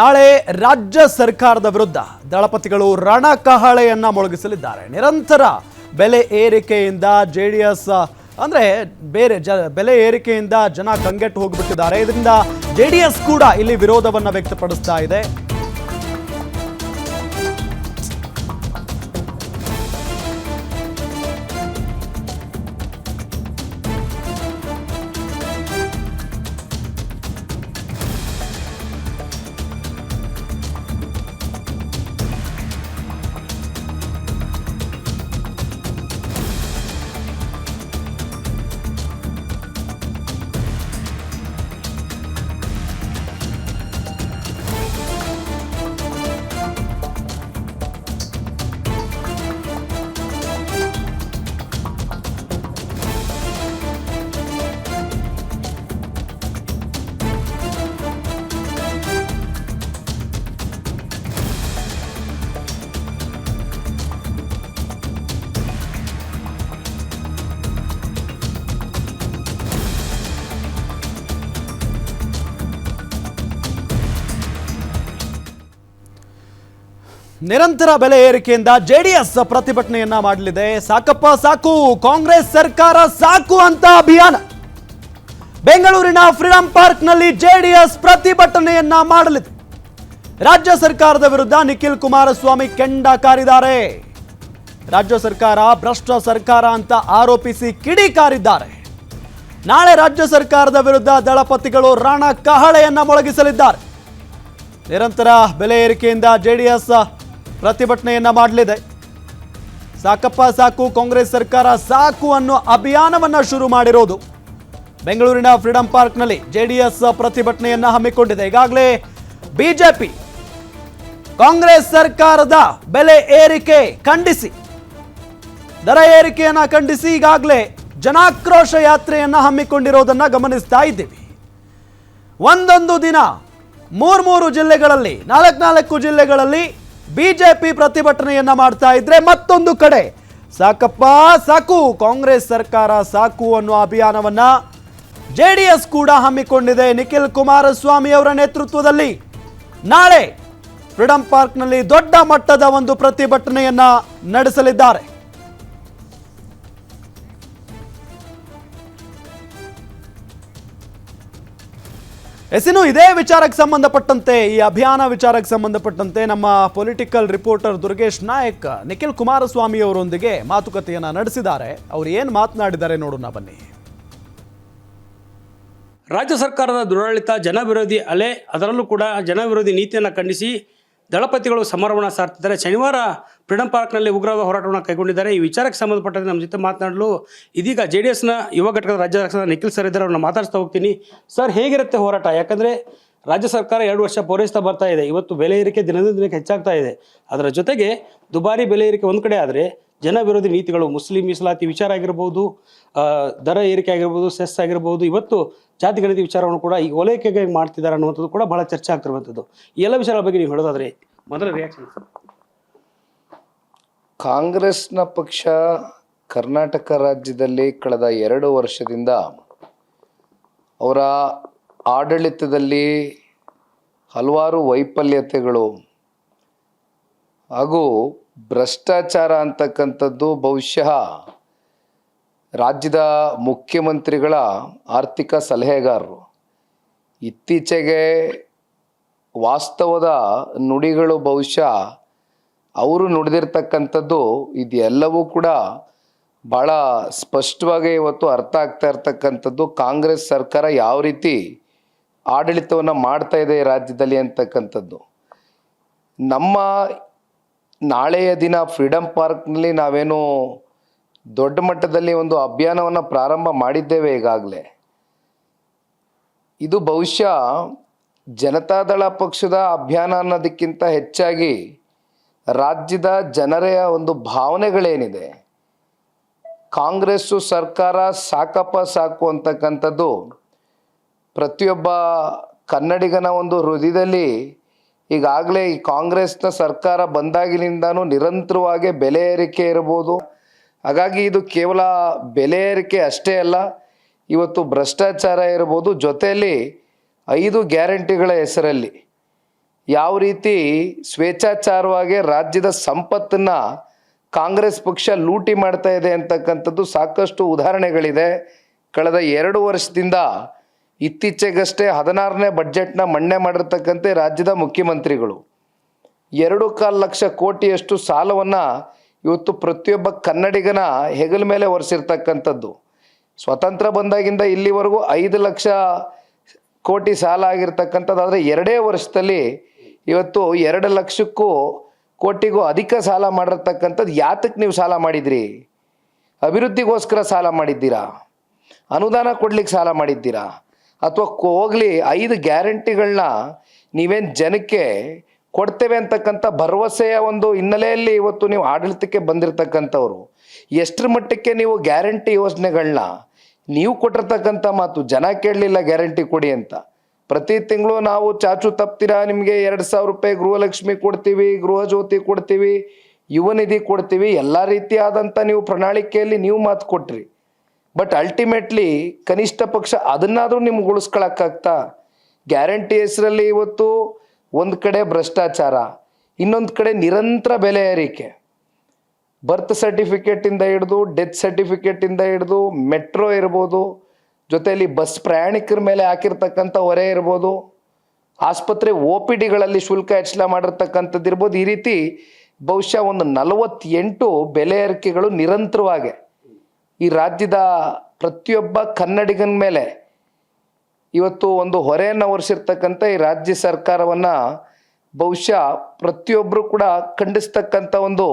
ನಾಳೆ ರಾಜ್ಯ ಸರ್ಕಾರದ ವಿರುದ್ಧ ದಳಪತಿಗಳು ರಣಕಹಳೆಯನ್ನ ಮೊಳಗಿಸಲಿದ್ದಾರೆ. ನಿರಂತರ ಬೆಲೆ ಏರಿಕೆಯಿಂದ ಜೆ ಡಿ ಎಸ್ ಅಂದ್ರೆ ಬೇರೆ ಜ, ಬೆಲೆ ಏರಿಕೆಯಿಂದ ಜನ ಕಂಗೆಟ್ಟು ಹೋಗ್ಬಿಟ್ಟಿದ್ದಾರೆ. ಇದರಿಂದ ಜೆ ಡಿ ಎಸ್ ಕೂಡ ಇಲ್ಲಿ ವಿರೋಧವನ್ನ ವ್ಯಕ್ತಪಡಿಸ್ತಾ ಇದೆ. ನಿರಂತರ ಬೆಲೆ ಏರಿಕೆಯಿಂದ ಜೆಡಿಎಸ್ ಪ್ರತಿಭಟನೆಯನ್ನ ಮಾಡಲಿದೆ. ಸಾಕಪ್ಪ ಸಾಕು, ಕಾಂಗ್ರೆಸ್ ಸರ್ಕಾರ ಸಾಕು ಅಂತ ಅಭಿಯಾನ. ಬೆಂಗಳೂರಿನ ಫ್ರೀಡಂ ಪಾರ್ಕ್ನಲ್ಲಿ ಜೆಡಿಎಸ್ ಪ್ರತಿಭಟನೆಯನ್ನ ಮಾಡಲಿದೆ. ರಾಜ್ಯ ಸರ್ಕಾರದ ವಿರುದ್ಧ ನಿಖಿಲ್ ಕುಮಾರಸ್ವಾಮಿ ಕೆಂಡ ಕಾರಿದ್ದಾರೆ. ರಾಜ್ಯ ಸರ್ಕಾರ ಭ್ರಷ್ಟ ಸರ್ಕಾರ ಅಂತ ಆರೋಪಿಸಿ ಕಿಡಿಕಾರಿದ್ದಾರೆ ನಾಳೆ ರಾಜ್ಯ ಸರ್ಕಾರದ ವಿರುದ್ಧ ದಳಪತಿಗಳು ರಾಣ ಕಹಳೆಯನ್ನ ಮೊಳಗಿಸಲಿದ್ದಾರೆ. ನಿರಂತರ ಬೆಲೆ ಏರಿಕೆಯಿಂದ ಜೆಡಿಎಸ್ ಪ್ರತಿಭಟನೆಯನ್ನ ಮಾಡಲಿದೆ. ಸಾಕಪ್ಪ ಸಾಕು, ಕಾಂಗ್ರೆಸ್ ಸರ್ಕಾರ ಸಾಕು ಅನ್ನೋ ಅಭಿಯಾನವನ್ನ ಶುರು ಮಾಡಿರೋದು. ಬೆಂಗಳೂರಿನ ಫ್ರೀಡಂ ಪಾರ್ಕ್ನಲ್ಲಿ ಜೆಡಿಎಸ್ ಪ್ರತಿಭಟನೆಯನ್ನ ಹಮ್ಮಿಕೊಂಡಿದೆ. ಈಗಾಗಲೇ ಬಿಜೆಪಿ ಕಾಂಗ್ರೆಸ್ ಸರ್ಕಾರದ ಬೆಲೆ ಏರಿಕೆ ಖಂಡಿಸಿ. ದರ ಏರಿಕೆಯನ್ನ ಖಂಡಿಸಿ ಈಗಾಗಲೇ ಜನಾಕ್ರೋಶ ಯಾತ್ರೆಯನ್ನ ಹಮ್ಮಿಕೊಂಡಿರೋದನ್ನ ಗಮನಿಸ್ತಾ ಇದ್ದೀವಿ. ಒಂದೊಂದು ದಿನ ಮೂರ್ ಮೂರು ಜಿಲ್ಲೆಗಳಲ್ಲಿ, ನಾಲ್ಕು ನಾಲ್ಕು ಜಿಲ್ಲೆಗಳಲ್ಲಿ ಬಿಜೆಪಿ ಪ್ರತಿಭಟನೆಯನ್ನ ಮಾಡ್ತಾ ಇದ್ರೆ ಮತ್ತೊಂದು ಕಡೆ. ಸಾಕಪ್ಪ, ಸಾಕು. ಕಾಂಗ್ರೆಸ್ ಸರ್ಕಾರ ಸಾಕು ಅನ್ನುವ ಅಭಿಯಾನವನ್ನ ಜೆಡಿಎಸ್ ಕೂಡ ಹಮ್ಮಿಕೊಂಡಿದೆ ನಿಖಿಲ್ ಕುಮಾರಸ್ವಾಮಿ ಅವರ ನೇತೃತ್ವದಲ್ಲಿ. ನಾಳೆ ಫ್ರೀಡಂ ಪಾರ್ಕ್ನಲ್ಲಿ ದೊಡ್ಡ ಮಟ್ಟದ ಒಂದು ಪ್ರತಿಭಟನೆಯನ್ನ ನಡೆಸಲಿದ್ದಾರೆ. ಎಸಿನು ಇದೇ ವಿಚಾರಕ್ಕೆ ಸಂಬಂಧಪಟ್ಟಂತೆ, ಈ ಅಭಿಯಾನ ವಿಚಾರಕ್ಕೆ ಸಂಬಂಧಪಟ್ಟಂತೆ ನಮ್ಮ ಪೊಲಿಟಿಕಲ್ ರಿಪೋರ್ಟರ್ ದುರ್ಗೇಶ್ ನಾಯಕ್, ನಿಖಿಲ್ ಕುಮಾರಸ್ವಾಮಿ ಅವರೊಂದಿಗೆ ಮಾತುಕತೆಯನ್ನು ನಡೆಸಿದ್ದಾರೆ. ಅವರು ಏನು ಮಾತನಾಡಿದ್ದಾರೆ ನೋಡೋಣ ಬನ್ನಿ. ರಾಜ್ಯ ಸರ್ಕಾರದ ದುರಾಡಳಿತ, ಜನವಿರೋಧಿ ಅಲೆ, ಅದರಲ್ಲೂ ಕೂಡ ಜನವಿರೋಧಿ ನೀತಿಯನ್ನು ಖಂಡಿಸಿ ದಳಪತಿಗಳು ಸಮಾರೋಹಣ ಸಾರ್ತಿದ್ದಾರೆ. ಶನಿವಾರ ಫ್ರೀಡಂ ಪಾರ್ಕ್ನಲ್ಲಿ ಉಗ್ರವಾದ ಹೋರಾಟವನ್ನು ಕೈಗೊಂಡಿದ್ದಾರೆ. ಈ ವಿಚಾರಕ್ಕೆ ಸಂಬಂಧಪಟ್ಟಂತೆ ನಮ್ಮ ಜೊತೆ ಮಾತನಾಡಲು ಇದೀಗ ಜೆ ಡಿ ಎಸ್ನ ಯುವ ಘಟಕದ ರಾಜ್ಯಾಧ್ಯಕ್ಷ ನಿಖಿಲ್ ಸರ್ ಇದ್ದಾರೆ. ಅವ್ರನ್ನ ಮಾತಾಡ್ತಾ ಹೋಗ್ತೀನಿ. ಸರ್, ಹೇಗಿರುತ್ತೆ ಹೋರಾಟ? ಯಾಕಂದರೆ ರಾಜ್ಯ ಸರ್ಕಾರ ಎರಡು ವರ್ಷ ಪೂರೈಸ್ತಾ ಬರ್ತಾ ಇದೆ. ಇವತ್ತು ಬೆಲೆ ಏರಿಕೆ ದಿನದಿಂದ ದಿನಕ್ಕೆ ಹೆಚ್ಚಾಗ್ತಾ ಇದೆ. ಅದರ ಜೊತೆಗೆ ದುಬಾರಿ ಬೆಲೆ ಏರಿಕೆ ಒಂದು ಕಡೆ ಆದರೆ ಜನ ವಿರೋಧಿ ನೀತಿಗಳು, ಮುಸ್ಲಿಂ ಮೀಸಲಾತಿ ವಿಚಾರ ಆಗಿರ್ಬೋದು ದರ ಏರಿಕೆ ಆಗಿರ್ಬೋದು, ಸೆಸ್ ಆಗಿರ್ಬೋದು, ಇವತ್ತು ಜಾತಿ ಗಣತಿ ವಿಚಾರವನ್ನು ಕೂಡ ಈ ಓಲೈಕೆಗೆ ಮಾಡ್ತಿದ್ದಾರೆ ಅನ್ನುವಂಥದ್ದು ಕೂಡ ಬಹಳ ಚರ್ಚೆ ಆಗ್ತಿರುವಂಥದ್ದು. ಈ ಎಲ್ಲ ವಿಚಾರಗಳ ಬಗ್ಗೆ ನೀವು ಹೇಳೋದಾದ್ರೆ ಮೊದಲ ರಿಯಾಕ್ಷನ್ ಕಾಂಗ್ರೆಸ್ನ ಪಕ್ಷ ಕರ್ನಾಟಕ ರಾಜ್ಯದಲ್ಲಿ ಕಳೆದ ಎರಡು ವರ್ಷದಿಂದ ಅವರ ಆಡಳಿತದಲ್ಲಿ ಹಲವಾರು ವೈಫಲ್ಯತೆಗಳು ಹಾಗೂ ಭ್ರಷ್ಟಾಚಾರ ಅಂತಕ್ಕಂಥದ್ದು ಬಹುಶಃ ರಾಜ್ಯದ ಮುಖ್ಯಮಂತ್ರಿಗಳ ಆರ್ಥಿಕ ಸಲಹೆಗಾರರು. ಇತ್ತೀಚೆಗೆ ವಾಸ್ತವದ ನುಡಿಗಳು ಬಹುಶಃ ಅವರು ನುಡಿದಿರ್ತಕ್ಕಂಥದ್ದು ಇದೆಲ್ಲವೂ ಕೂಡ ಭಾಳ ಸ್ಪಷ್ಟವಾಗಿ ಇವತ್ತು ಅರ್ಥ ಆಗ್ತಾ ಇರ್ತಕ್ಕಂಥದ್ದು ಕಾಂಗ್ರೆಸ್ ಸರ್ಕಾರ ಯಾವ ರೀತಿ ಆಡಳಿತವನ್ನು ಮಾಡ್ತಾ ಇದೆ ರಾಜ್ಯದಲ್ಲಿ ಅಂತಕ್ಕಂಥದ್ದು. ನಮ್ಮ ನಾಳೆಯ ದಿನ ಫ್ರೀಡಂ ಪಾರ್ಕ್ನಲ್ಲಿ ನಾವೇನು ದೊಡ್ಡ ಮಟ್ಟದಲ್ಲಿ ಒಂದು ಅಭಿಯಾನವನ್ನು ಪ್ರಾರಂಭ ಮಾಡಿದ್ದೇವೆ ಈಗಾಗಲೇ. ಇದು ಬಹುಶಃ ಜನತಾದಳ ಪಕ್ಷದ ಅಭಿಯಾನ ಅನ್ನೋದಕ್ಕಿಂತ ಹೆಚ್ಚಾಗಿ ರಾಜ್ಯದ ಜನರ ಒಂದು ಭಾವನೆಗಳೇನಿದೆ. ಕಾಂಗ್ರೆಸ್ಸು ಸರ್ಕಾರ ಸಾಕಪ್ಪ ಸಾಕು ಅಂತಕ್ಕಂಥದ್ದು ಪ್ರತಿಯೊಬ್ಬ ಕನ್ನಡಿಗನ ಒಂದು ಹೃದಯದಲ್ಲಿ ಈಗಾಗಲೇ ಈ ಕಾಂಗ್ರೆಸ್ನ ಸರ್ಕಾರ ಬಂದಾಗಿನಿಂದಾನು ನಿರಂತರವಾಗಿ ಬೆಲೆ ಏರಿಕೆ ಇರ್ಬೋದು ಹಾಗಾಗಿ ಇದು ಕೇವಲ ಬೆಲೆ ಏರಿಕೆ ಅಷ್ಟೇ ಅಲ್ಲ, ಇವತ್ತು ಭ್ರಷ್ಟಾಚಾರ ಇರ್ಬೋದು ಜೊತೆಯಲ್ಲಿ ಐದು ಗ್ಯಾರಂಟಿಗಳ ಹೆಸರಲ್ಲಿ ಯಾವ ರೀತಿ ಸ್ವೇಚ್ಛಾಚಾರವಾಗಿ ರಾಜ್ಯದ ಸಂಪತ್ತನ್ನು ಕಾಂಗ್ರೆಸ್ ಪಕ್ಷ ಲೂಟಿ ಮಾಡ್ತಾ ಇದೆ ಅಂತಕ್ಕಂಥದ್ದು ಸಾಕಷ್ಟು ಉದಾಹರಣೆಗಳಿದೆ. ಕಳೆದ ಎರಡು ವರ್ಷದಿಂದ ಇತ್ತೀಚೆಗಷ್ಟೇ ಹದಿನಾರನೇ ಬಡ್ಜೆಟ್ನ ಮಂಡನೆ ಮಾಡಿರ್ತಕ್ಕಂತೆ ರಾಜ್ಯದ ಮುಖ್ಯಮಂತ್ರಿಗಳು. ಎರಡು ಕಾಲು ಲಕ್ಷ ಕೋಟಿಯಷ್ಟು ಸಾಲವನ್ನು ಇವತ್ತು ಪ್ರತಿಯೊಬ್ಬ ಕನ್ನಡಿಗನ ಹೆಗಲ ಮೇಲೆ ಒರೆಸಿರ್ತಕ್ಕಂಥದ್ದು. ಸ್ವತಂತ್ರ ಬಂದಾಗಿಂದ ಇಲ್ಲಿವರೆಗೂ ಐದು ಲಕ್ಷ ಕೋಟಿ ಸಾಲ ಆಗಿರ್ತಕ್ಕಂಥದ್ದು. ಆದರೆ ಎರಡೇ ವರ್ಷದಲ್ಲಿ ಇವತ್ತು ಎರಡು ಲಕ್ಷಕ್ಕೂ ಕೋಟಿಗೂ ಅಧಿಕ ಸಾಲ ಮಾಡಿರ್ತಕ್ಕಂಥದ್ದು. ಯಾತಕ್ಕೆ ನೀವು ಸಾಲ ಮಾಡಿದ್ರಿ? ಅಭಿವೃದ್ಧಿಗೋಸ್ಕರ ಸಾಲ ಮಾಡಿದ್ದೀರಾ? ಅನುದಾನ ಕೊಡ್ಲಿಕ್ಕೆ ಸಾಲ ಮಾಡಿದ್ದೀರಾ? ಅಥವಾ ಹೋಗ್ಲಿ ಐದು ಗ್ಯಾರಂಟಿಗಳನ್ನ ನೀವೇನು ಜನಕ್ಕೆ ಕೊಡ್ತೇವೆ ಅಂತಕ್ಕಂಥ ಭರವಸೆಯ ಒಂದು ಹಿನ್ನೆಲೆಯಲ್ಲಿ ಇವತ್ತು ನೀವು ಆಡಳಿತಕ್ಕೆ ಬಂದಿರತಕ್ಕಂಥವ್ರು, ಎಷ್ಟರ ಮಟ್ಟಕ್ಕೆ ನೀವು ಗ್ಯಾರಂಟಿ ಯೋಜನೆಗಳನ್ನ ನೀವು ಕೊಟ್ಟಿರ್ತಕ್ಕಂಥ ಮಾತು ಜನ ಕೇಳಲಿಲ್ಲ ಗ್ಯಾರಂಟಿ ಕೊಡಿ ಅಂತ. ಪ್ರತಿ ತಿಂಗಳು ನಾವು ಚಾಚು ತಪ್ತೀರಾ ನಿಮಗೆ ಎರಡು ಸಾವಿರ ರೂಪಾಯಿ ಗೃಹಲಕ್ಷ್ಮಿ ಕೊಡ್ತೀವಿ, ಗೃಹ ಜ್ಯೋತಿ ಕೊಡ್ತೀವಿ, ಯುವ ನಿಧಿ ಕೊಡ್ತೀವಿ, ಎಲ್ಲ ರೀತಿಯಾದಂಥ ನೀವು ಪ್ರಣಾಳಿಕೆಯಲ್ಲಿ ನೀವು ಮಾತು ಕೊಟ್ರಿ. ಬಟ್ ಅಲ್ಟಿಮೇಟ್ಲಿ ಕನಿಷ್ಠ ಪಕ್ಷ ಅದನ್ನಾದರೂ ನಿಮ್ಗೆ ಉಳಿಸ್ಕೊಳಕ್ಕಾಗ್ತಾ? ಗ್ಯಾರಂಟಿ ಹೆಸರಲ್ಲಿ ಇವತ್ತು ಒಂದು ಕಡೆ ಭ್ರಷ್ಟಾಚಾರ, ಇನ್ನೊಂದು ಕಡೆ ನಿರಂತರ ಬೆಲೆ ಏರಿಕೆ. ಬರ್ತ್ ಸರ್ಟಿಫಿಕೇಟಿಂದ ಹಿಡಿದು ಡೆತ್ ಸರ್ಟಿಫಿಕೇಟಿಂದ ಹಿಡಿದು ಮೆಟ್ರೋ ಇರ್ಬೋದು ಜೊತೆಯಲ್ಲಿ ಬಸ್ ಪ್ರಯಾಣಿಕರ ಮೇಲೆ ಹಾಕಿರ್ತಕ್ಕಂಥ ಹೊರೆ ಇರ್ಬೋದು, ಆಸ್ಪತ್ರೆ ಒ ಪಿ ಡಿಗಳಲ್ಲಿ ಶುಲ್ಕ ಹೆಚ್ಚಳ ಮಾಡಿರ್ತಕ್ಕಂಥದ್ದು ಇರ್ಬೋದು ಈ ರೀತಿ ಬಹುಶಃ ಒಂದು ನಲವತ್ತೆಂಟು ಬೆಲೆ ಏರಿಕೆಗಳು ನಿರಂತರವಾಗಿ. ಈ ರಾಜ್ಯದ ಪ್ರತಿಯೊಬ್ಬ ಕನ್ನಡಿಗನ ಮೇಲೆ ಇವತ್ತು ಒಂದು ಹೊರೆಯನ್ನು ಹೊರಿಸಿರ್ತಕ್ಕಂಥ ಈ ರಾಜ್ಯ ಸರ್ಕಾರವನ್ನು ಬಹುಶಃ ಪ್ರತಿಯೊಬ್ಬರು ಕೂಡ ಖಂಡಿಸ್ತಕ್ಕಂಥ ಒಂದು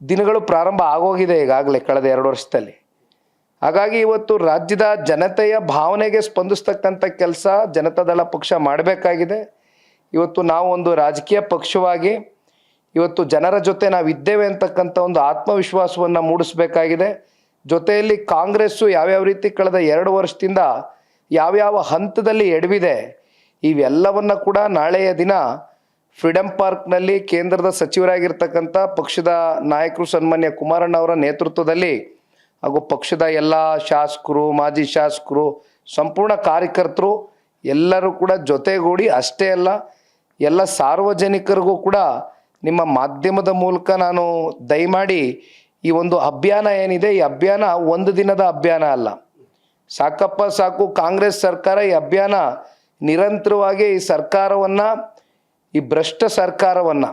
ದಿನಗಳು ಪ್ರಾರಂಭ ಆಗೋಗಿದೆ ಈಗಾಗಲೇ ಕಳೆದ ಎರಡು ವರ್ಷದಲ್ಲಿ. ಹಾಗಾಗಿ ಇವತ್ತು ರಾಜ್ಯದ ಜನತೆಯ ಭಾವನೆಗೆ ಸ್ಪಂದಿಸ್ತಕ್ಕಂಥ ಕೆಲಸ ಜನತಾದಳ ಪಕ್ಷ ಮಾಡಬೇಕಾಗಿದೆ. ಇವತ್ತು ನಾವು ಒಂದು ರಾಜಕೀಯ ಪಕ್ಷವಾಗಿ ಇವತ್ತು ಜನರ ಜೊತೆ ನಾವು ಇದ್ದೇವೆ ಅಂತಕ್ಕಂಥ ಒಂದು ಆತ್ಮವಿಶ್ವಾಸವನ್ನು ಮೂಡಿಸಬೇಕಾಗಿದೆ. ಜೊತೆಯಲ್ಲಿ ಕಾಂಗ್ರೆಸ್ಸು ಯಾವ್ಯಾವ ರೀತಿ ಕಳೆದ ಎರಡು ವರ್ಷದಿಂದ ಯಾವ್ಯಾವ ಹಂತದಲ್ಲಿ ಎಡವಿದೆ, ಇವೆಲ್ಲವನ್ನು ಕೂಡ ನಾಳೆಯ ದಿನ ಫ್ರೀಡಮ್ ಪಾರ್ಕ್ನಲ್ಲಿ ಕೇಂದ್ರದ ಸಚಿವರಾಗಿರ್ತಕ್ಕಂಥ ಪಕ್ಷದ ನಾಯಕರು ಸನ್ಮಾನ್ಯ ಕುಮಾರಣ್ಣ ಅವರ ನೇತೃತ್ವದಲ್ಲಿ ಹಾಗೂ ಪಕ್ಷದ ಎಲ್ಲ ಶಾಸಕರು, ಮಾಜಿ ಶಾಸಕರು, ಸಂಪೂರ್ಣ ಕಾರ್ಯಕರ್ತರು ಎಲ್ಲರೂ ಕೂಡ ಜೊತೆಗೂಡಿ ಅಷ್ಟೇ ಅಲ್ಲ, ಎಲ್ಲ ಸಾರ್ವಜನಿಕರಿಗೂ ಕೂಡ ನಿಮ್ಮ ಮಾಧ್ಯಮದ ಮೂಲಕ ನಾನು ದಯಮಾಡಿ ಈ ಒಂದು ಅಭಿಯಾನ ಏನಿದೆ, ಈ ಅಭಿಯಾನ ಒಂದು ದಿನದ ಅಭಿಯಾನ ಅಲ್ಲ. ಸಾಕಪ್ಪ ಸಾಕು, ಕಾಂಗ್ರೆಸ್ ಸರ್ಕಾರ ಈ ಅಭಿಯಾನ ನಿರಂತರವಾಗಿ ಈ ಸರ್ಕಾರವನ್ನು, ಈ ಭ್ರಷ್ಟ ಸರ್ಕಾರವನ್ನು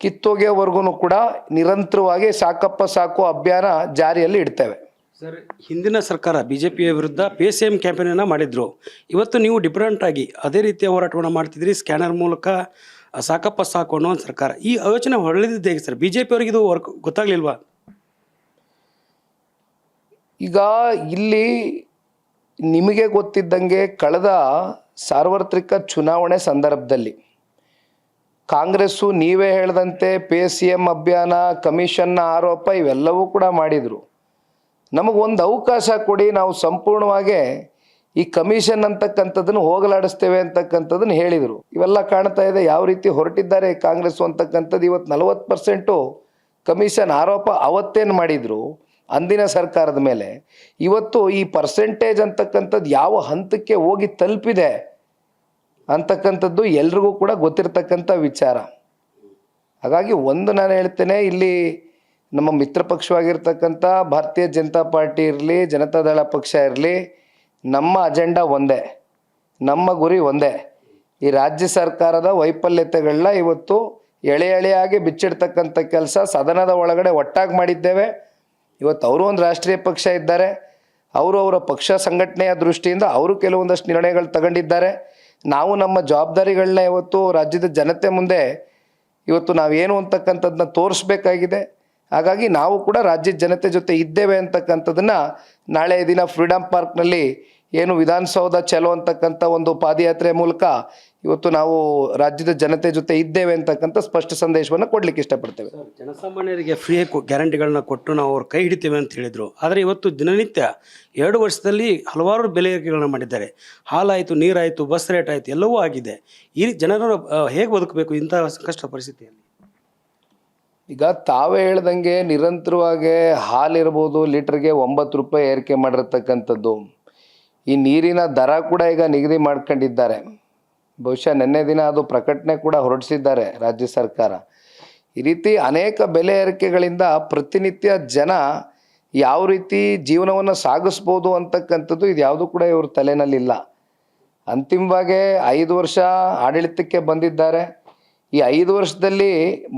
ಕಿತ್ತೋಗೆವರೆಗೂ ಕೂಡ ನಿರಂತರವಾಗಿ ಸಾಕಪ್ಪ ಸಾಕು ಅಭಿಯಾನ ಜಾರಿಯಲ್ಲಿ ಇಡ್ತೇವೆ. ಸರ್, ಹಿಂದಿನ ಸರ್ಕಾರ ಬಿ ಜೆ ಪಿಯ ವಿರುದ್ಧ ಪಿ ಸಿ ಎಂ ಕ್ಯಾಂಪೇನನ್ನು ಮಾಡಿದ್ರು. ಇವತ್ತು ನೀವು ಡಿಫರೆಂಟ್ ಆಗಿ ಅದೇ ರೀತಿಯ ಹೋರಾಟವನ್ನು ಮಾಡ್ತಿದ್ರಿ ಸ್ಕ್ಯಾನರ್ ಮೂಲಕ ಸಾಕಪ್ಪ ಸಾಕು ಅನ್ನೋ ಒಂದು ಸರ್ಕಾರ. ಈ ಯೋಚನೆ ಹೊರಳಿದ್ದು ಹೇಗೆ ಸರ್? ಬಿ ಜೆ ಪಿಯವ್ರಿಗೆ ಇದು ವರ್ಕ್ ಗೊತ್ತಾಗ್ಲಿಲ್ವಾ? ಈಗ ಇಲ್ಲಿ ನಿಮಗೆ ಗೊತ್ತಿದ್ದಂಗೆ ಕಳೆದ ಸಾರ್ವತ್ರಿಕ ಚುನಾವಣೆ ಸಂದರ್ಭದಲ್ಲಿ ಕಾಂಗ್ರೆಸ್ಸು ನೀವೇ ಹೇಳ್ದಂತೆ ಪೇ ಸಿ ಎಂ ಅಭಿಯಾನ ಕಮಿಷನ್ನ ಆರೋಪ ಇವೆಲ್ಲವೂ ಕೂಡ ಮಾಡಿದರು. ನಮಗೊಂದು ಅವಕಾಶ ಕೊಡಿ, ನಾವು ಸಂಪೂರ್ಣವಾಗಿ ಈ ಕಮಿಷನ್ ಅಂತಕ್ಕಂಥದ್ದನ್ನು ಹೋಗಲಾಡಿಸ್ತೇವೆ ಅಂತಕ್ಕಂಥದ್ದನ್ನು ಹೇಳಿದರು. ಇವೆಲ್ಲ ಕಾಣ್ತಾ ಇದೆ ಯಾವ ರೀತಿ ಹೊರಟಿದ್ದಾರೆ ಕಾಂಗ್ರೆಸ್ ಅಂತಕ್ಕಂಥದ್ದು. ಇವತ್ತು ನಲವತ್ತು ಪರ್ಸೆಂಟು ಕಮಿಷನ್ ಆರೋಪ ಅವತ್ತೇನು ಮಾಡಿದರು ಅಂದಿನ ಸರ್ಕಾರದ ಮೇಲೆ. ಇವತ್ತು ಈ ಪರ್ಸೆಂಟೇಜ್ ಅಂತಕ್ಕಂಥದ್ದು ಯಾವ ಹಂತಕ್ಕೆ ಹೋಗಿ ತಲುಪಿದೆ ಅಂತಕ್ಕಂಥದ್ದು ಎಲ್ರಿಗೂ ಕೂಡ ಗೊತ್ತಿರತಕ್ಕಂಥ ವಿಚಾರ. ಹಾಗಾಗಿ ಒಂದು ನಾನು ಹೇಳ್ತೇನೆ, ಇಲ್ಲಿ ನಮ್ಮ ಮಿತ್ರ ಪಕ್ಷವಾಗಿರ್ತಕ್ಕಂಥ ಭಾರತೀಯ ಜನತಾ ಪಾರ್ಟಿ ಇರಲಿ, ಜನತಾದಳ ಪಕ್ಷ ಇರಲಿ ನಮ್ಮ ಅಜೆಂಡಾ ಒಂದೇ, ನಮ್ಮ ಗುರಿ ಒಂದೇ. ಈ ರಾಜ್ಯ ಸರ್ಕಾರದ ವೈಫಲ್ಯತೆಗಳನ್ನ ಇವತ್ತು ಎಳೆ ಎಳೆಯಾಗಿ ಬಿಚ್ಚಿಡ್ತಕ್ಕಂಥ ಕೆಲಸ ಸದನದ ಒಳಗಡೆ ಒಟ್ಟಾಗಿ ಮಾಡಿದ್ದೇವೆ. ಇವತ್ತು ಅವರು ಒಂದು ರಾಷ್ಟ್ರೀಯ ಪಕ್ಷ ಇದ್ದಾರೆ. ಅವರು ಅವರ ಪಕ್ಷ ಸಂಘಟನೆಯ ದೃಷ್ಟಿಯಿಂದ ಅವರು ಕೆಲವೊಂದಷ್ಟು ನಿರ್ಣಯಗಳು ತಗೊಂಡಿದ್ದಾರೆ. ನಾವು ನಮ್ಮ ಜವಾಬ್ದಾರಿಗಳನ್ನ ಇವತ್ತು ರಾಜ್ಯದ ಜನತೆ ಮುಂದೆ ಇವತ್ತು ನಾವೇನು ಅಂತಕ್ಕಂಥದ್ದನ್ನ ತೋರಿಸ್ಬೇಕಾಗಿದೆ. ಹಾಗಾಗಿ ನಾವು ಕೂಡ ರಾಜ್ಯದ ಜನತೆ ಜೊತೆ ಇದ್ದೇವೆ ಅಂತಕ್ಕಂಥದ್ದನ್ನ ನಾಳೆ ದಿನ ಫ್ರೀಡಮ್ ಪಾರ್ಕ್ನಲ್ಲಿ ಏನು ವಿಧಾನಸೌಧ ಚಲೋ ಅಂತಕ್ಕಂಥ ಒಂದು ಪಾದಯಾತ್ರೆ ಮೂಲಕ ಇವತ್ತು ನಾವು ರಾಜ್ಯದ ಜನತೆ ಜೊತೆ ಇದ್ದೇವೆ ಅಂತಕ್ಕಂಥ ಸ್ಪಷ್ಟ ಸಂದೇಶವನ್ನು ಕೊಡ್ಲಿಕ್ಕೆ ಇಷ್ಟಪಡ್ತೇವೆ. ಜನಸಾಮಾನ್ಯರಿಗೆ ಫ್ರೀ ಗ್ಯಾರಂಟಿಗಳನ್ನ ಕೊಟ್ಟು ನಾವು ಅವ್ರ ಕೈ ಹಿಡಿತೇವೆ ಅಂತ ಹೇಳಿದರು. ಆದರೆ ಇವತ್ತು ದಿನನಿತ್ಯ ಎರಡು ವರ್ಷದಲ್ಲಿ ಹಲವಾರು ಬೆಲೆ ಏರಿಕೆಗಳನ್ನ ಮಾಡಿದ್ದಾರೆ. ಹಾಲಾಯಿತು, ನೀರಾಯಿತು, ಬಸ್ ರೇಟ್ ಆಯಿತು, ಎಲ್ಲವೂ ಆಗಿದೆ. ಈ ಜನರು ಹೇಗೆ ಬದುಕಬೇಕು ಇಂಥ ಕಷ್ಟ ಪರಿಸ್ಥಿತಿಯಲ್ಲಿ? ಈಗ ತಾವೇ ಹೇಳ್ದಂಗೆ ನಿರಂತರವಾಗಿ ಹಾಲಿರ್ಬೋದು ಲೀಟ್ರಿಗೆ ಒಂಬತ್ತು ರೂಪಾಯಿ ಏರಿಕೆ ಮಾಡಿರ್ತಕ್ಕಂಥದ್ದು. ಈ ನೀರಿನ ದರ ಕೂಡ ಈಗ ನಿಗದಿ ಮಾಡ್ಕೊಂಡಿದ್ದಾರೆ. ಬಹುಶಃ ನಿನ್ನೆ ದಿನ ಅದು ಪ್ರಕಟಣೆ ಕೂಡ ಹೊರಡಿಸಿದ್ದಾರೆ ರಾಜ್ಯ ಸರ್ಕಾರ. ಈ ರೀತಿ ಅನೇಕ ಬೆಲೆ ಏರಿಕೆಗಳಿಂದ ಪ್ರತಿನಿತ್ಯ ಜನ ಯಾವ ರೀತಿ ಜೀವನವನ್ನು ಸಾಗಿಸ್ಬೋದು ಅಂತಕ್ಕಂಥದ್ದು ಇದು ಯಾವುದು ಕೂಡ ಇವ್ರ ತಲೆನಲ್ಲಿಲ್ಲ. ಅಂತಿಮವಾಗಿ ಐದು ವರ್ಷ ಆಡಳಿತಕ್ಕೆ ಬಂದಿದ್ದಾರೆ. ಈ ಐದು ವರ್ಷದಲ್ಲಿ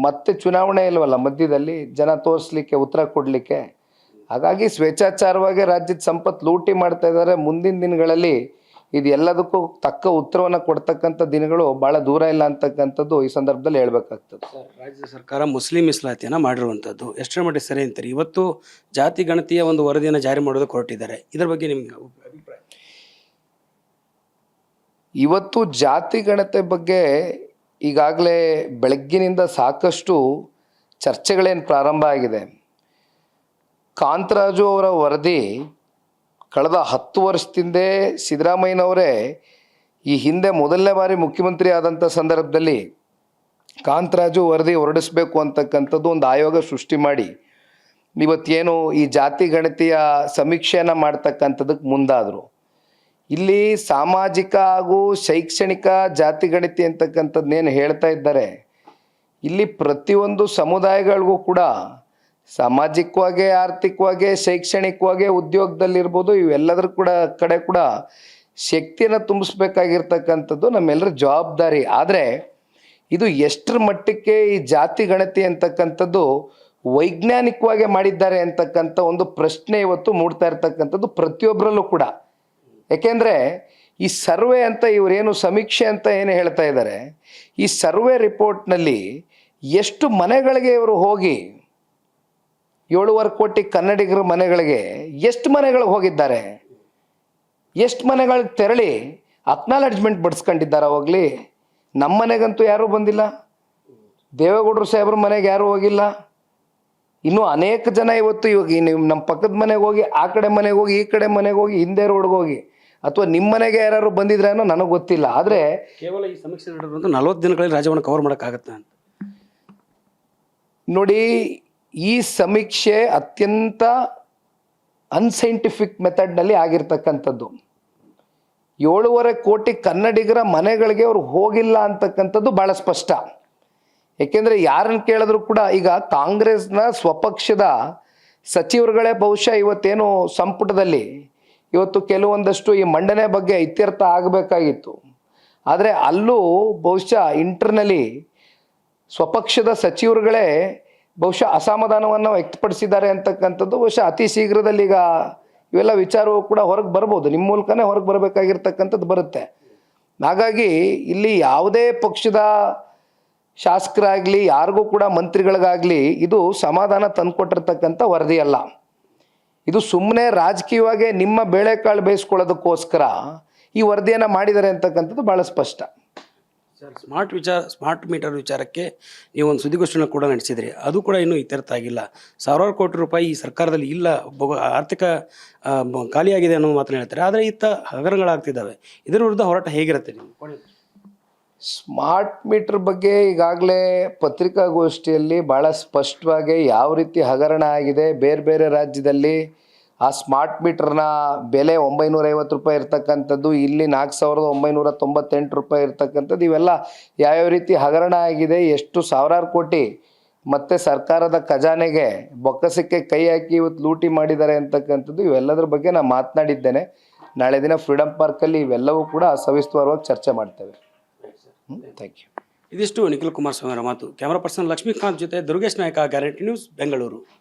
ಮತ್ತೆ ಚುನಾವಣೆ ಇಲ್ವಲ್ಲ ಮಧ್ಯದಲ್ಲಿ ಜನ ತೋರಿಸ್ಲಿಕ್ಕೆ ಉತ್ತರ ಕೊಡಲಿಕ್ಕೆ? ಹಾಗಾಗಿ ಸ್ವೇಚ್ಛಾಚಾರವಾಗಿ ರಾಜ್ಯದ ಸಂಪತ್ತು ಲೂಟಿ ಮಾಡ್ತಾ ಇದ್ದಾರೆ. ಮುಂದಿನ ದಿನಗಳಲ್ಲಿ ಇದು ಎಲ್ಲದಕ್ಕೂ ತಕ್ಕ ಉತ್ತರವನ್ನು ಕೊಡ್ತಕ್ಕಂಥ ದಿನಗಳು ಭಾಳ ದೂರ ಇಲ್ಲ ಅಂತಕ್ಕಂಥದ್ದು ಈ ಸಂದರ್ಭದಲ್ಲಿ ಹೇಳ್ಬೇಕಾಗ್ತದೆ. ರಾಜ್ಯ ಸರ್ಕಾರ ಮುಸ್ಲಿಂ ಮೀಸಲಾತಿಯನ್ನು ಮಾಡಿರುವಂಥದ್ದು. ಎಷ್ಟರ ಮಟ್ಟಿಗೆ ಸರಿ ಅಂತಾರೆ? ಇವತ್ತು ಜಾತಿ ಗಣತಿಯ ಒಂದು ವರದಿಯನ್ನು ಜಾರಿ ಮಾಡೋದಕ್ಕೆ ಹೊರಟಿದ್ದಾರೆ. ಇದರ ಬಗ್ಗೆ ನಿಮ್ಗೆ ಅಭಿಪ್ರಾಯ? ಇವತ್ತು ಜಾತಿ ಗಣತೆ ಬಗ್ಗೆ ಈಗಾಗಲೇ ಬೆಳಗ್ಗಿನಿಂದ ಸಾಕಷ್ಟು ಚರ್ಚೆಗಳೇನು ಪ್ರಾರಂಭ ಆಗಿದೆ. ಕಾಂತರಾಜು ಅವರ ವರದಿ ಕಳೆದ ಹತ್ತು ವರ್ಷದಿಂದ ಸಿದ್ದರಾಮಯ್ಯನವರೇ ಈ ಹಿಂದೆ ಮೊದಲನೇ ಬಾರಿ ಮುಖ್ಯಮಂತ್ರಿ ಆದಂಥ ಸಂದರ್ಭದಲ್ಲಿ ಕಾಂತರಾಜು ವರದಿ ಹೊರಡಿಸಬೇಕು ಅಂತಕ್ಕಂಥದ್ದು ಒಂದು ಆಯೋಗ ಸೃಷ್ಟಿ ಮಾಡಿ. ಇವತ್ತೇನು ಈ ಜಾತಿ ಗಣತಿಯ ಸಮೀಕ್ಷೆಯನ್ನು ಮಾಡ್ತಕ್ಕಂಥದಕ್ಕೆ ಮುಂದಾದರು. ಇಲ್ಲಿ ಸಾಮಾಜಿಕ ಹಾಗೂ ಶೈಕ್ಷಣಿಕ ಜಾತಿ ಗಣತಿ ಅಂತಕ್ಕಂಥದ್ದನ್ನೇನು ಹೇಳ್ತಾ ಇದ್ದಾರೆ, ಇಲ್ಲಿ ಪ್ರತಿಯೊಂದು ಸಮುದಾಯಗಳಿಗೂ ಕೂಡ ಸಾಮಾಜಿಕವಾಗಿ, ಆರ್ಥಿಕವಾಗಿ, ಶೈಕ್ಷಣಿಕವಾಗಿ, ಉದ್ಯೋಗದಲ್ಲಿರ್ಬೋದು, ಇವೆಲ್ಲದರ ಕೂಡ ಕಡೆ ಕೂಡ ಶಕ್ತಿಯನ್ನು ತುಂಬಿಸ್ಬೇಕಾಗಿರ್ತಕ್ಕಂಥದ್ದು ನಮ್ಮೆಲ್ಲರ ಜವಾಬ್ದಾರಿ. ಆದರೆ ಇದು ಎಷ್ಟರ ಮಟ್ಟಕ್ಕೆ ಈ ಜಾತಿ ಗಣತಿ ಅಂತಕ್ಕಂಥದ್ದು ವೈಜ್ಞಾನಿಕವಾಗಿ ಮಾಡಿದ್ದಾರೆ ಅಂತಕ್ಕಂಥ ಒಂದು ಪ್ರಶ್ನೆ ಇವತ್ತು ಮೂಡ್ತಾ ಇರ್ತಕ್ಕಂಥದ್ದು ಪ್ರತಿಯೊಬ್ಬರಲ್ಲೂ ಕೂಡ. ಯಾಕೆಂದರೆ ಈ ಸರ್ವೆ ಅಂತ ಇವರೇನು ಸಮೀಕ್ಷೆ ಅಂತ ಏನು ಹೇಳ್ತಾ ಇದ್ದಾರೆ, ಈ ಸರ್ವೆ ರಿಪೋರ್ಟ್ನಲ್ಲಿ ಎಷ್ಟು ಮನೆಗಳಿಗೆ ಇವರು ಹೋಗಿ, ಏಳುವರೆ ಕೋಟಿ ಕನ್ನಡಿಗರ ಮನೆಗಳಿಗೆ ಎಷ್ಟು ಮನೆಗಳಿಗೆ ಹೋಗಿದ್ದಾರೆ, ಎಷ್ಟು ಮನೆಗಳಿಗೆ ತೆರಳಿ ಅಕ್ನಾಲಜ್ಮೆಂಟ್ ಬಡ್ಸ್ಕೊಂಡಿದ್ದಾರೆ ಹೋಗ್ಲಿ, ನಮ್ಮ ಮನೆಗಂತೂ ಯಾರೂ ಬಂದಿಲ್ಲ, ದೇವೇಗೌಡರು ಸಾಹೇಬ್ರ ಮನೆಗೆ ಯಾರೂ ಹೋಗಿಲ್ಲ, ಇನ್ನೂ ಅನೇಕ ಜನ ಇವತ್ತು ಇವಾಗ ನಮ್ಮ ಪಕ್ಕದ ಮನೆಗೆ ಹೋಗಿ, ಆ ಕಡೆ ಮನೆಗೆ ಹೋಗಿ, ಈ ಕಡೆ ಮನೆಗೆ ಹೋಗಿ, ಹಿಂದೆ ರೋಡ್ಗೆ ಹೋಗಿ ಅಥವಾ ನಿಮ್ಮ ಮನೆಗೆ ಯಾರು ಬಂದಿದ್ರೆ ಅನ್ನೋ ನನಗೆ ಗೊತ್ತಿಲ್ಲ. ಆದರೆ ಕೇವಲ ಈ ಸಮೀಕ್ಷೆ ನಡೆದಂತ ನಲವತ್ತು ದಿನಗಳಲ್ಲಿ ರಾಜ್ಯವನ್ನು ಕವರ್ ಮಾಡೋಕ್ಕಾಗತ್ತೆ ಅಂತ. ನೋಡಿ ಈ ಸಮೀಕ್ಷೆ ಅತ್ಯಂತ ಅನ್ಸೈಂಟಿಫಿಕ್ ಮೆಥಡ್ನಲ್ಲಿ ಆಗಿರ್ತಕ್ಕಂಥದ್ದು. ಏಳುವರೆ ಕೋಟಿ ಕನ್ನಡಿಗರ ಮನೆಗಳಿಗೆ ಅವರು ಹೋಗಿಲ್ಲ ಅಂತಕ್ಕಂಥದ್ದು ಭಾಳ ಸ್ಪಷ್ಟ. ಏಕೆಂದರೆ ಯಾರನ್ನು ಕೇಳಿದ್ರು ಕೂಡ ಈಗ ಕಾಂಗ್ರೆಸ್ನ ಸ್ವಪಕ್ಷದ ಸಚಿವರುಗಳೇ ಬಹುಶಃ ಇವತ್ತೇನು ಸಂಪುಟದಲ್ಲಿ ಇವತ್ತು ಕೆಲವೊಂದಷ್ಟು ಈ ಮಂಡನೆ ಬಗ್ಗೆ ಇತ್ಯರ್ಥ ಆಗಬೇಕಾಗಿತ್ತು. ಆದರೆ ಅಲ್ಲೂ ಬಹುಶಃ ಇಂಟರ್ನಲಿ ಸ್ವಪಕ್ಷದ ಸಚಿವರುಗಳೇ ಬಹುಶಃ ಅಸಮಾಧಾನವನ್ನು ವ್ಯಕ್ತಪಡಿಸಿದ್ದಾರೆ ಅಂತಕ್ಕಂಥದ್ದು ಬಹುಶಃ ಅತಿ ಶೀಘ್ರದಲ್ಲಿ ಈಗ ಇವೆಲ್ಲ ವಿಚಾರವು ಕೂಡ ಹೊರಗೆ ಬರ್ಬೋದು. ನಿಮ್ಮ ಮೂಲಕನೇ ಹೊರಗೆ ಬರಬೇಕಾಗಿರ್ತಕ್ಕಂಥದ್ದು ಬರುತ್ತೆ. ಹಾಗಾಗಿ ಇಲ್ಲಿ ಯಾವುದೇ ಪಕ್ಷದ ಶಾಸಕರಾಗಲಿ, ಯಾರಿಗೂ ಕೂಡ ಮಂತ್ರಿಗಳಿಗಾಗಲಿ ಇದು ಸಮಾಧಾನ ತಂದುಕೊಟ್ಟಿರ್ತಕ್ಕಂಥ ವರದಿ ಅಲ್ಲ ಇದು ಸುಮ್ಮನೆ ರಾಜಕೀಯವಾಗಿ ನಿಮ್ಮ ಬೇಳೆಕಾಳು ಬೇಯಿಸ್ಕೊಳ್ಳೋದಕ್ಕೋಸ್ಕರ ಈ ವರದಿಯನ್ನು ಮಾಡಿದ್ದಾರೆ ಅಂತಕ್ಕಂಥದ್ದು ಭಾಳ ಸ್ಪಷ್ಟ. ಸರ್, ಸ್ಮಾರ್ಟ್ ವಿಚಾರ, ಸ್ಮಾರ್ಟ್ ಮೀಟರ್ ವಿಚಾರಕ್ಕೆ ನೀವು ಒಂದು ಸುದ್ದಿಗೋಷ್ಠಿನ ಕೂಡ ನಡೆಸಿದ್ರಿ. ಅದು ಕೂಡ ಇನ್ನೂ ಇತ್ಯರ್ಥ ಆಗಿಲ್ಲ. ಸಾವಿರಾರು ಕೋಟಿ ರೂಪಾಯಿ ಈ ಸರ್ಕಾರದಲ್ಲಿ ಇಲ್ಲ. ಆರ್ಥಿಕ ಖಾಲಿಯಾಗಿದೆ ಅನ್ನೋ ಮಾತನ್ನು ಹೇಳ್ತಾರೆ. ಆದರೆ ಇತ್ತ ಹಗರಣಗಳಾಗ್ತಿದ್ದಾವೆ. ಇದರ ವಿರುದ್ಧ ಹೋರಾಟ ಹೇಗಿರುತ್ತೆ ನೀವು ಸ್ಮಾರ್ಟ್ ಮೀಟರ್ ಬಗ್ಗೆ ಈಗಾಗಲೇ ಪತ್ರಿಕಾಗೋಷ್ಠಿಯಲ್ಲಿ ಭಾಳ ಸ್ಪಷ್ಟವಾಗಿ ಯಾವ ರೀತಿ ಹಗರಣ ಆಗಿದೆ, ಬೇರೆ ಬೇರೆ ರಾಜ್ಯದಲ್ಲಿ ಆ ಸ್ಮಾರ್ಟ್ ಮೀಟರ್ನ ಬೆಲೆ ಒಂಬೈನೂರ ಐವತ್ತು ರೂಪಾಯಿ ಇರ್ತಕ್ಕಂಥದ್ದು, ಇಲ್ಲಿ ನಾಲ್ಕು ಸಾವಿರದ ಒಂಬೈನೂರ ತೊಂಬತ್ತೆಂಟು ರೂಪಾಯಿ ಇರ್ತಕ್ಕಂಥದ್ದು, ಇವೆಲ್ಲ ಯಾವ್ಯಾವ ರೀತಿ ಹಗರಣ ಆಗಿದೆ, ಎಷ್ಟು ಸಾವಿರಾರು ಕೋಟಿ ಮತ್ತೆ ಸರ್ಕಾರದ ಖಜಾನೆಗೆ ಬೊಕ್ಕಸಕ್ಕೆ ಕೈ ಹಾಕಿ ಇವತ್ತು ಲೂಟಿ ಮಾಡಿದ್ದಾರೆ ಅಂತಕ್ಕಂಥದ್ದು, ಇವೆಲ್ಲದರ ಬಗ್ಗೆ ನಾನು ಮಾತನಾಡಿದ್ದೇನೆ. ನಾಳೆ ದಿನ ಫ್ರೀಡಮ್ ಪಾರ್ಕಲ್ಲಿ ಇವೆಲ್ಲವೂ ಕೂಡ ಸವಿಸ್ತರವಾಗಿ ಚರ್ಚೆ ಮಾಡ್ತೇವೆ. ಥ್ಯಾಂಕ್ ಯು ಇದಿಷ್ಟು ನಿಖಿಲ್ ಕುಮಾರಸ್ವಾಮಿ ಅವರ ಮಾತು. ಕ್ಯಾಮರಾ ಪರ್ಸನ್ ಲಕ್ಷ್ಮೀಕಾಂತ್ ಜೊತೆ ದುರ್ಗೇಶ್ ನಾಯಕ, ಗ್ಯಾರಂಟಿ ನ್ಯೂಸ್, ಬೆಂಗಳೂರು.